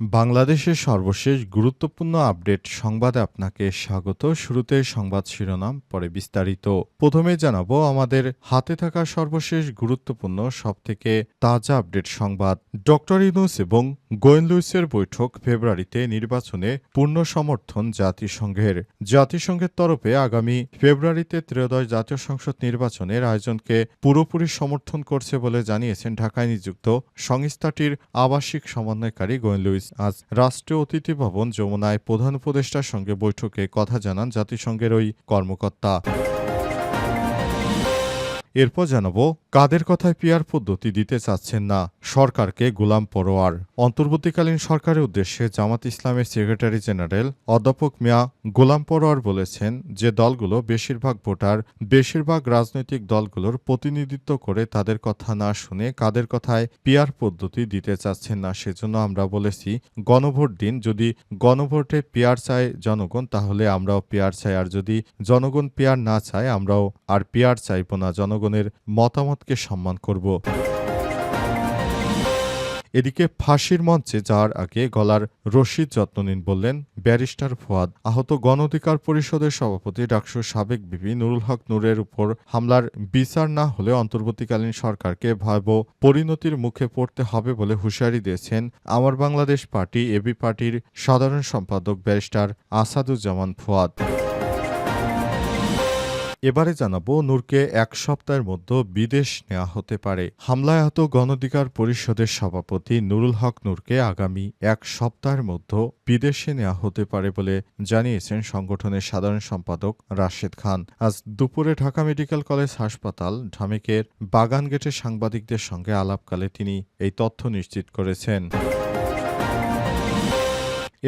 বাংলাদেশের সর্বশেষ গুরুত্বপূর্ণ আপডেট সংবাদে আপনাকে স্বাগত। শুরুতে সংবাদ শিরোনাম, পরে বিস্তারিত। প্রথমে জানাব আমাদের হাতে থাকা সর্বশেষ গুরুত্বপূর্ণ, সবথেকে তাজা আপডেট সংবাদ। ডক্টর ইউনুস এবং গোয়েন লুইসের বৈঠক ফেব্রুয়ারিতে নির্বাচনে পূর্ণ সমর্থন জাতিসংঘের। জাতিসংঘের তরফে আগামী ফেব্রুয়ারিতে ত্রয়োদশ জাতীয় সংসদ নির্বাচনের আয়োজনকে পুরোপুরি সমর্থন করছে বলে জানিয়েছেন ঢাকায় নিযুক্ত সংস্থাটির আবাসিক সমন্বয়কারী গোয়েন লুইস আজ রাষ্ট্রীয় অতিথি ভবন যমুনায় প্রধান উপদেষ্টার সঙ্গে বৈঠকে কথা জানান জাতিসংঘের ওই কর্মকর্তা। এরপর জানাব, কাদের কথায় পিয়ার পদ্ধতি দিতে চাচ্ছেন না সরকারকে গোলাম পরোয়ার। অন্তর্বর্তীকালীন সরকারের উদ্দেশ্যে জামাত ইসলামের সেক্রেটারি জেনারেল অধ্যাপক মিয়া গোলাম পরোয়ার বলেছেন যে দলগুলো বেশিরভাগ ভোটার, বেশিরভাগ রাজনৈতিক দলগুলোর প্রতিনিধিত্ব করে তাদের কথা না শুনে কাদের কথায় পিয়ার পদ্ধতি দিতে চাচ্ছেন না সেজন্য আমরা বলেছি, গণভোট দিন, যদি গণভোটে পিয়ার চায় জনগণ, তাহলে আমরাও পিয়ার চাই, আর যদি জনগণ পিয়ার না চায়, আমরাও আর পিয়ার চাইব না জনগণের মতামতকে সম্মান করব। এদিকে ফাঁসির মঞ্চে যাওয়ার আগে গলার রশিদ যত্ন নিন বললেন ব্যারিস্টার ফুয়াদ। আহত গণ অধিকার পরিষদের সভাপতি ডাকসুর সাবেক বিপি নুরুল হক নূরের উপর হামলার বিচার না হলে অন্তর্বর্তীকালীন সরকারকে ভয়াবহ পরিণতির মুখে পড়তে হবে বলে হুঁশিয়ারি দিয়েছেন আমার বাংলাদেশ পার্টি এবি পার্টির সাধারণ সম্পাদক ব্যারিস্টার আসাদুজ্জামান ফুয়াদ। এবারে জানাব নূরকে এক সপ্তাহের মধ্যে বিদেশ নেওয়া হতে পারে। হামলায় আহত গণধিকার পরিষদের সভাপতি নুরুল হক নূরকে আগামী এক সপ্তাহের মধ্যে বিদেশে নেওয়া হতে পারে বলে জানিয়েছেন সংগঠনের সাধারণ সম্পাদক রাশেদ খান। আজ দুপুরে ঢাকা মেডিকেল কলেজ হাসপাতাল ঢামেকের বাগান গেটে সাংবাদিকদের সঙ্গে আলাপকালে তিনি এই তথ্য নিশ্চিত করেছেন।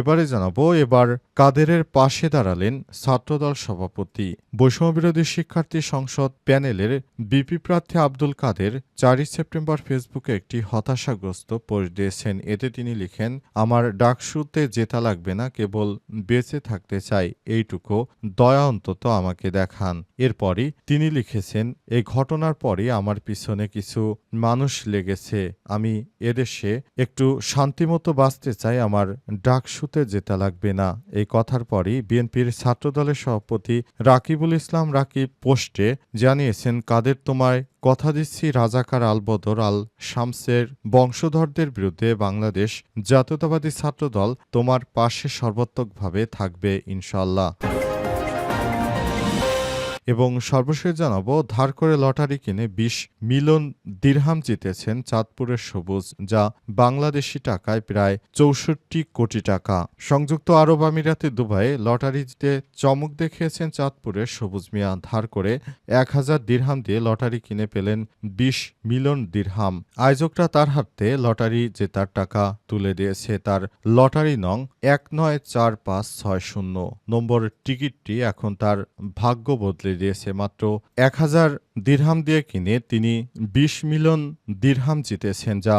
এবারে জানাব, এবার কাদেরের পাশে দাঁড়ালেন ছাত্রদল সভাপতি। বৈষম্যবিরোধী শিক্ষার্থী সংসদ প্যানেলের বিপি প্রার্থী আব্দুল কাদের চারই সেপ্টেম্বর ফেসবুকে একটি হতাশাগ্রস্ত পোস্ট দিয়েছেন। এতে তিনি লিখেন, আমার ডাকসুতে জেতা লাগবে না, কেবল বেঁচে থাকতে চাই, এইটুকু দয়া অন্তত আমাকে দেখান। এরপরই তিনি লিখেছেন এই ঘটনার পরই আমার পিছনে কিছু মানুষ লেগেছে। আমি এদেশে একটু শান্তিমতো বাঁচতে চাই, আমার ডাকসুতে জেতা লাগবে না। এই কথার পরই বিএনপির ছাত্রদলের সভাপতি রাকিবুল ইসলাম রাকিব পোস্টে জানিয়েছেন, কাদের তোমায় কথা দিচ্ছি রাজাকার আলবদর আল শামসের বংশধরদের বিরুদ্ধে বাংলাদেশ জাতীয়তাবাদী ছাত্রদল তোমার পাশে সর্বাত্মকভাবে থাকবে ইনশাল্লাহ এবং সর্বশেষ জানাব, ধার করে লটারি কিনে ২০ মিলিয়ন দিরহাম জিতেছেন চাঁদপুরের সবুজ, যা বাংলাদেশি টাকায় প্রায় চৌষট্টি কোটি টাকা। সংযুক্ত আরব আমিরাতে দুবাইয়ে লটারি জিতে চমক দেখিয়েছেন চাঁদপুরের সবুজ মিয়া। ধার করে এক হাজার দিরহাম দিয়ে লটারি কিনে পেলেন ২০ মিলিয়ন দিরহাম। আয়োজকরা তার হাতে লটারি জেতার টাকা তুলে দিয়েছে। তার লটারি নং এক নয় চার পাঁচ ছয় শূন্য। নম্বর টিকিটটি এখন তার ভাগ্য বদলে দিয়েছে মাত্র এক হাজার দিরহাম দিয়ে কিনে তিনি ২০ মিলিয়ন দিরহাম জিতেছেন যা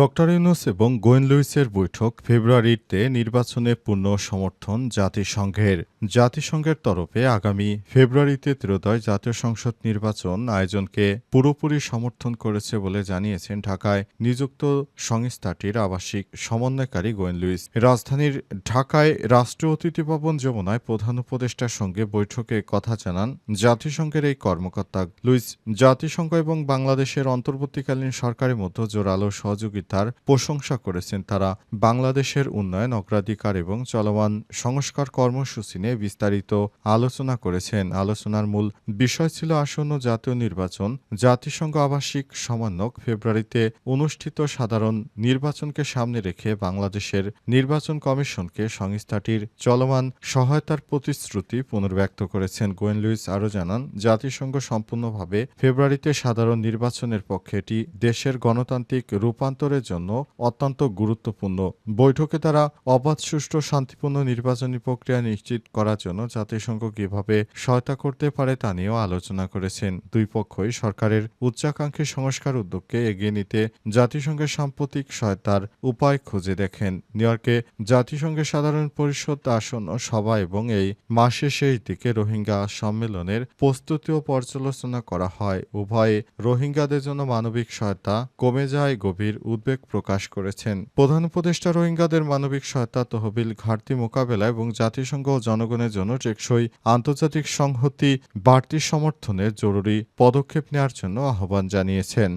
ডক্টর ইউনুস এবং গোয়েন লুইসের বৈঠক ফেব্রুয়ারিতে নির্বাচনে পূর্ণ সমর্থন জাতিসংঘের। জাতিসংঘের তরফে আগামী ফেব্রুয়ারিতে ত্রয়োদশ জাতীয় সংসদ নির্বাচন আয়োজনকে পুরোপুরি সমর্থন করেছে বলে জানিয়েছেন ঢাকায় নিযুক্ত সংস্থাটির আবাসিক সমন্বয়কারী গোয়েন লুইস। রাজধানীর ঢাকায় রাষ্ট্রীয় অতিথি ভবন যমুনায় প্রধান উপদেষ্টার সঙ্গে বৈঠকে কথা জানান জাতিসংঘের এই কর্মকর্তা। লুইস, জাতিসংঘ এবং বাংলাদেশের অন্তর্বর্তীকালীন সরকারের মধ্যে জোরালো সহযোগিতা সহযোগিতার প্রশংসা করেছেন। তারা বাংলাদেশের উন্নয়ন, অগ্রাধিকার এবং চলমান সংস্কার কর্মসূচি নিয়ে বিস্তারিত আলোচনা করেছেন। আলোচনার মূল বিষয় ছিল আসন্ন জাতীয় নির্বাচন। জাতিসংঘ আবাসিক সমন্বয়ক ফেব্রুয়ারিতে অনুষ্ঠিত সাধারণ নির্বাচনকে সামনে রেখে বাংলাদেশের নির্বাচন কমিশনকে সংস্থাটির চলমান সহায়তার প্রতিশ্রুতি পুনর্ব্যক্ত করেছেন। গোয়েন লুইস আরও জানান, জাতিসংঘ সম্পূর্ণভাবে ফেব্রুয়ারিতে সাধারণ নির্বাচনের পক্ষে এটি দেশের গণতান্ত্রিক রূপান্তরের জন্য অত্যন্ত গুরুত্বপূর্ণ। বৈঠকে তারা অবাধ, সুষ্ঠু, শান্তিপূর্ণ নির্বাচনী প্রক্রিয়া নিশ্চিত করার জন্য জাতিসংঘ কীভাবে সহায়তা করতে পারে তা নিয়েও আলোচনা করেছেন। দুই পক্ষই সরকারের উচ্চাকাঙ্ক্ষী সংস্কার উদ্যোগকে এগিয়ে নিতে জাতিসংঘের সাম্প্রতিক সহায়তার উপায় খুঁজে দেখেন। নিউ ইয়র্কে জাতিসংঘের সাধারণ পরিষদ আসন্ন সভা এবং এই মাসের শেষ দিকে রোহিঙ্গা সম্মেলনের প্রস্তুতি ও পর্যালোচনা করা হয়। উভয়ে রোহিঙ্গাদের জন্য মানবিক সহায়তা কমে যায়, গভীর উদ্বেগ প্রকাশ করেছেন। প্রধান উপদেষ্টা রোহিঙ্গাদের মানবিক সহায়তা তহবিল ঘাটতি মোকাবেলা এবং জাতিসংঘ ও জনগণের জন্য টেকসই আন্তর্জাতিক সংহতি বাড়তি সমর্থনের জরুরি পদক্ষেপ নেওয়ার জন্য আহ্বান জানিয়েছেন।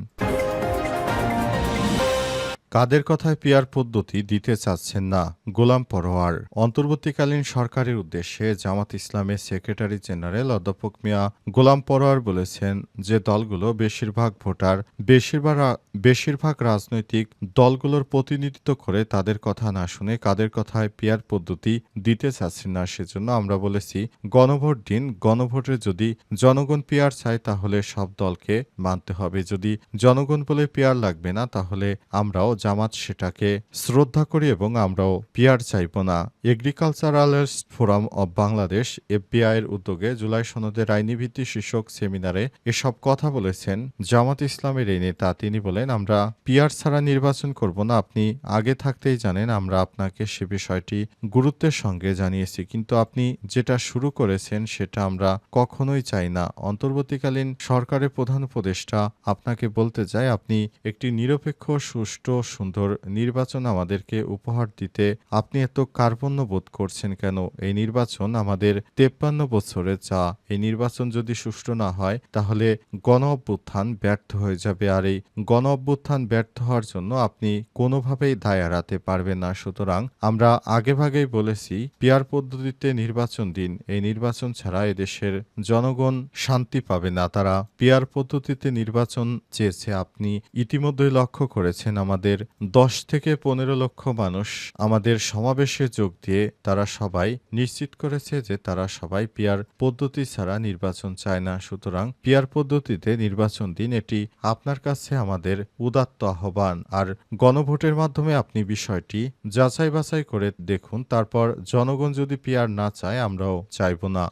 কাদের কথায় পিয়ার পদ্ধতি দিতে চাচ্ছেন না গোলাম পরোয়ার? অন্তর্বর্তীকালীন সরকারের উদ্দেশ্যে জামাত ইসলামের সেক্রেটারি জেনারেল অধ্যাপক মিয়া গোলাম পরোয়ার বলেছেন যে দলগুলো বেশিরভাগ ভোটার, বেশিরভাগ বেশিরভাগ রাজনৈতিক দলগুলোর প্রতিনিধিত্ব করে তাদের কথা না শুনে কাদের কথায় পিয়ার পদ্ধতি দিতে চাচ্ছেন না সেজন্য আমরা বলেছি, গণভোট দিন, গণভোটে যদি জনগণ পিয়ার চায় তাহলে সব দলকে মানতে হবে। যদি জনগণ বলে পিয়ার লাগবে না তাহলে আমরাও জামাত সেটাকে শ্রদ্ধা করি এবং আমরাও পিয়ার চাইব না। Agriculturalist forum of Bangladesh, FBI এর উদ্যোগে জুলাই সনদের আইনিভিত্তি শীর্ষক সেমিনারে এসব কথা বলেছেন জামাত ইসলামের এই নেতা। তিনি বলেন, আমরা পিয়ার ছাড়া নির্বাচন করব না। আপনি আগে থাকতেই জানেন, আমরা আপনাকে সে বিষয়টি গুরুত্বের সঙ্গে জানিয়েছি। কিন্তু আপনি যেটা শুরু করেছেন, সেটা আমরা কখনোই চাই না। অন্তর্বর্তীকালীন সরকারের প্রধান উপদেষ্টা আপনাকে বলতে চাই আপনি একটি নিরপেক্ষ, সুষ্ঠু সুন্দর নির্বাচন আমাদেরকে উপহার দিতে, আপনি এত কার্পণ্য বোধ করছেন কেন? এই নির্বাচন আমাদের তেপ্পান্ন বছরের চা। এই নির্বাচন যদি সুষ্ঠু না হয়, তাহলে গণ অভ্যুত্থান ব্যর্থ হয়ে যাবে। আর এই গণ অভ্যুত্থান ব্যর্থ হওয়ার জন্য আপনি কোনোভাবেই দায় এড়াতে পারবেন না। সুতরাং আমরা আগেভাগেই বলেছি, পিয়ার পদ্ধতিতে নির্বাচন দিন। এই নির্বাচন ছাড়া এদেশের জনগণ শান্তি পাবে না। তারা পিয়ার পদ্ধতিতে নির্বাচন চেয়েছে। আপনি ইতিমধ্যেই লক্ষ্য করেছেন আমাদের দশ থেকে পনেরো লক্ষ মানুষ আমাদের সমাবেশে যোগ দিয়ে তারা সবাই নিশ্চিত করেছে যে তারা সবাই পিয়ার পদ্ধতি ছাড়া নির্বাচন চায় না। সুতরাং পিয়ার পদ্ধতিতে নির্বাচন দিন এটি আপনার কাছে আমাদের উদাত্ত আহ্বান। আর গণভোটের মাধ্যমে আপনি বিষয়টি যাচাই বাছাই করে দেখুন। তারপর জনগণ যদি পিয়ার না চায়, আমরাও চাইব না।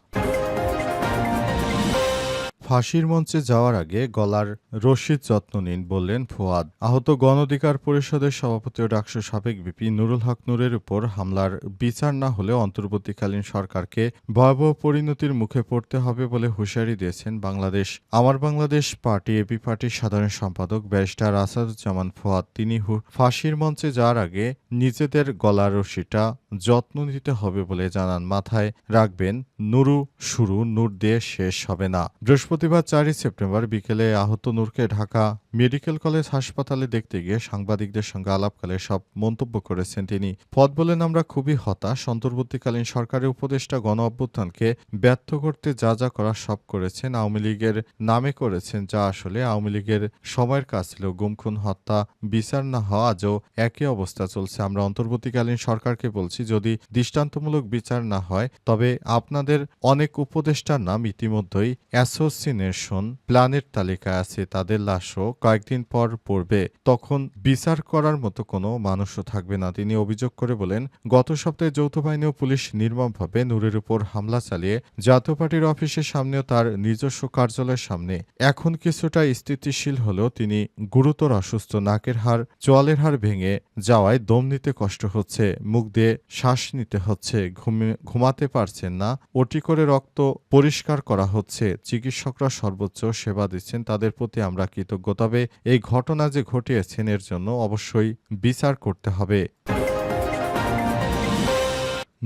ফাঁসির মঞ্চে যাওয়ার আগে গলার রশিদ যত্ন নিন বললেন ফুয়াদ। আহত গণ অধিকার পরিষদের সভাপতি ও ডাকসু সাবেক বিপি নুরুল হক নূরের উপর হামলার বিচার না হলে অন্তর্বর্তীকালীন সরকারকে ভয়াবহ পরিণতির মুখে পড়তে হবে বলে হুঁশিয়ারি দিয়েছেন বাংলাদেশ। আমার বাংলাদেশ পার্টি এবি পার্টির সাধারণ সম্পাদক ব্যারিস্টার আসাদুজ্জামান ফুয়াদ। তিনি ফাঁসির মঞ্চে যাওয়ার আগে নিজেদের গলার রশিটা যত্ন নিতে হবে বলে জানান। মাথায় রাখবেন, নুরু শুরু, নূর দিয়ে শেষ হবে না। বৃহস্পতিবার চারই সেপ্টেম্বর বিকেলে আহত নূরকে ঢাকা মেডিকেল কলেজ হাসপাতালে দেখতে গিয়ে সাংবাদিকদের সঙ্গে আলাপকালে সব মন্তব্য করেছেন তিনি। পদ বলেন আমরা খুবই হতাশ। অন্তর্বর্তীকালীন সরকারের উপদেষ্টা গণ অভ্যুত্থানকে ব্যর্থ করতে যা যা করা সব করেছেন, আওয়ামী লীগের নামে করেছেন যা আসলে আওয়ামী লীগের সময়ের কাজ ছিল। গুমখুন হত্যা, বিচার না হওয়া, আজও একই অবস্থা চলছে। আমরা অন্তর্বর্তীকালীন সরকারকে বলছি, যদি দৃষ্টান্তমূলক বিচার না হয়, তবে আপনাদের অনেক উপদেষ্টার নাম ইতিমধ্যেই অ্যাসোসিনেশন প্ল্যানের তালিকায় আছে, তাদের লাশও কয়েকদিন পর পড়বে। তখন বিচার করার মতো কোনো মানুষও থাকবে না। তিনি অভিযোগ করে বলেন, গত সপ্তাহে যৌথ বাহিনী ও পুলিশ নির্মমভাবে নূরের উপর হামলা চালিয়ে জাতীয় পার্টির অফিসের সামনেও তার নিজস্ব কার্যালয়ের সামনে। এখন কিছুটা স্থিতিশীল হলেও তিনি গুরুতর অসুস্থ। নাকের হাড়, চোয়ালের হাড় ভেঙে যাওয়ায় দম নিতে কষ্ট হচ্ছে। মুখ দিয়ে শ্বাস নিতে হচ্ছে। ঘুমাতে পারছেন না। ওটি করে রক্ত পরিষ্কার করা হচ্ছে। চিকিৎসকরা সর্বোচ্চ সেবা দিচ্ছেন, তাদের প্রতি আমরা কৃতজ্ঞ। তবে এই ঘটনা যে ঘটিয়েছেন, এর জন্য অবশ্যই বিচার করতে হবে।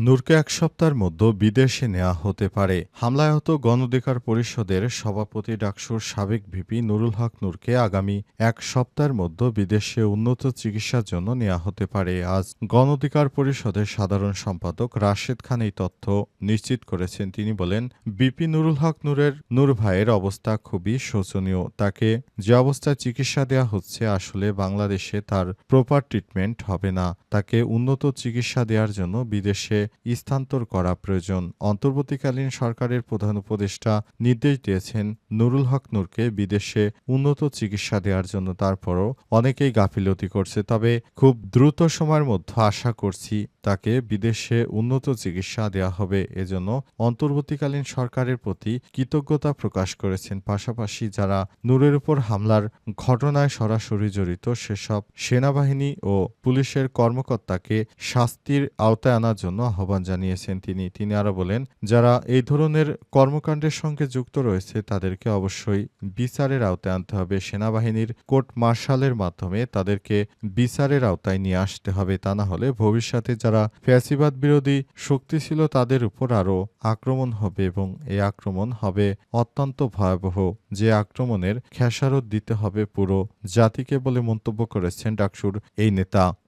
নূরকে এক সপ্তাহের মধ্যে বিদেশে নেওয়া হতে পারে। হামলায় আহত গণধিকার পরিষদের সভাপতি ডাকসুর সাবেক ভিপি নুরুল হক নূরকে আগামী এক সপ্তাহের মধ্যে বিদেশে উন্নত চিকিৎসার জন্য নেওয়া হতে পারে। আজ গণধিকার পরিষদের সাধারণ সম্পাদক রাশেদ খান এই তথ্য নিশ্চিত করেছেন। তিনি বলেন বিপি নুরুল হক নূরের নূর ভাইয়ের অবস্থা খুবই শোচনীয়। তাকে যে অবস্থায় চিকিৎসা দেওয়া হচ্ছে আসলে বাংলাদেশে তার প্রপার ট্রিটমেন্ট হবে না। তাকে উন্নত চিকিৎসা দেওয়ার জন্য বিদেশে স্থানান্তর করা প্রয়োজন। অন্তর্বর্তীকালীন সরকারের প্রধান উপদেষ্টা নির্দেশ দিয়েছেন নুরুল হক নূরকে বিদেশে উন্নত চিকিৎসা দেওয়ার জন্য। তারপরও অনেকেই গাফিলতি করছে, তবে খুব দ্রুত সময়ের মধ্যে আশা করছি তাকে বিদেশে উন্নত চিকিৎসা দেওয়া হবে। এজন্য অন্তর্বর্তীকালীন সরকারের প্রতি কৃতজ্ঞতা প্রকাশ করেছেন। পাশাপাশি যারা নূরের উপর হামলার ঘটনায় সরাসরি জড়িত, সেসব সেনাবাহিনী ও পুলিশের কর্মকর্তাকে শাস্তির আওতায় আনার জন্য আহ্বান জানিয়েছেন তিনি। তিনি আরও বলেন, যারা এই ধরনের কর্মকাণ্ডের সঙ্গে যুক্ত রয়েছে, তাদেরকে অবশ্যই বিচারের আওতায় আনতে হবে। সেনাবাহিনীর কোর্ট মার্শালের মাধ্যমে তাদেরকে বিচারের আওতায় নিয়ে আসতে হবে। তা না হলে ভবিষ্যতে যারা ফ্যাসিবাদ বিরোধী শক্তি ছিল তাদের উপর আরও আক্রমণ হবে এবং এই আক্রমণ হবে অত্যন্ত ভয়াবহ। যে আক্রমণের খেসারত দিতে হবে পুরো জাতিকে বলে মন্তব্য করেছেন ডাকসুর এই নেতা।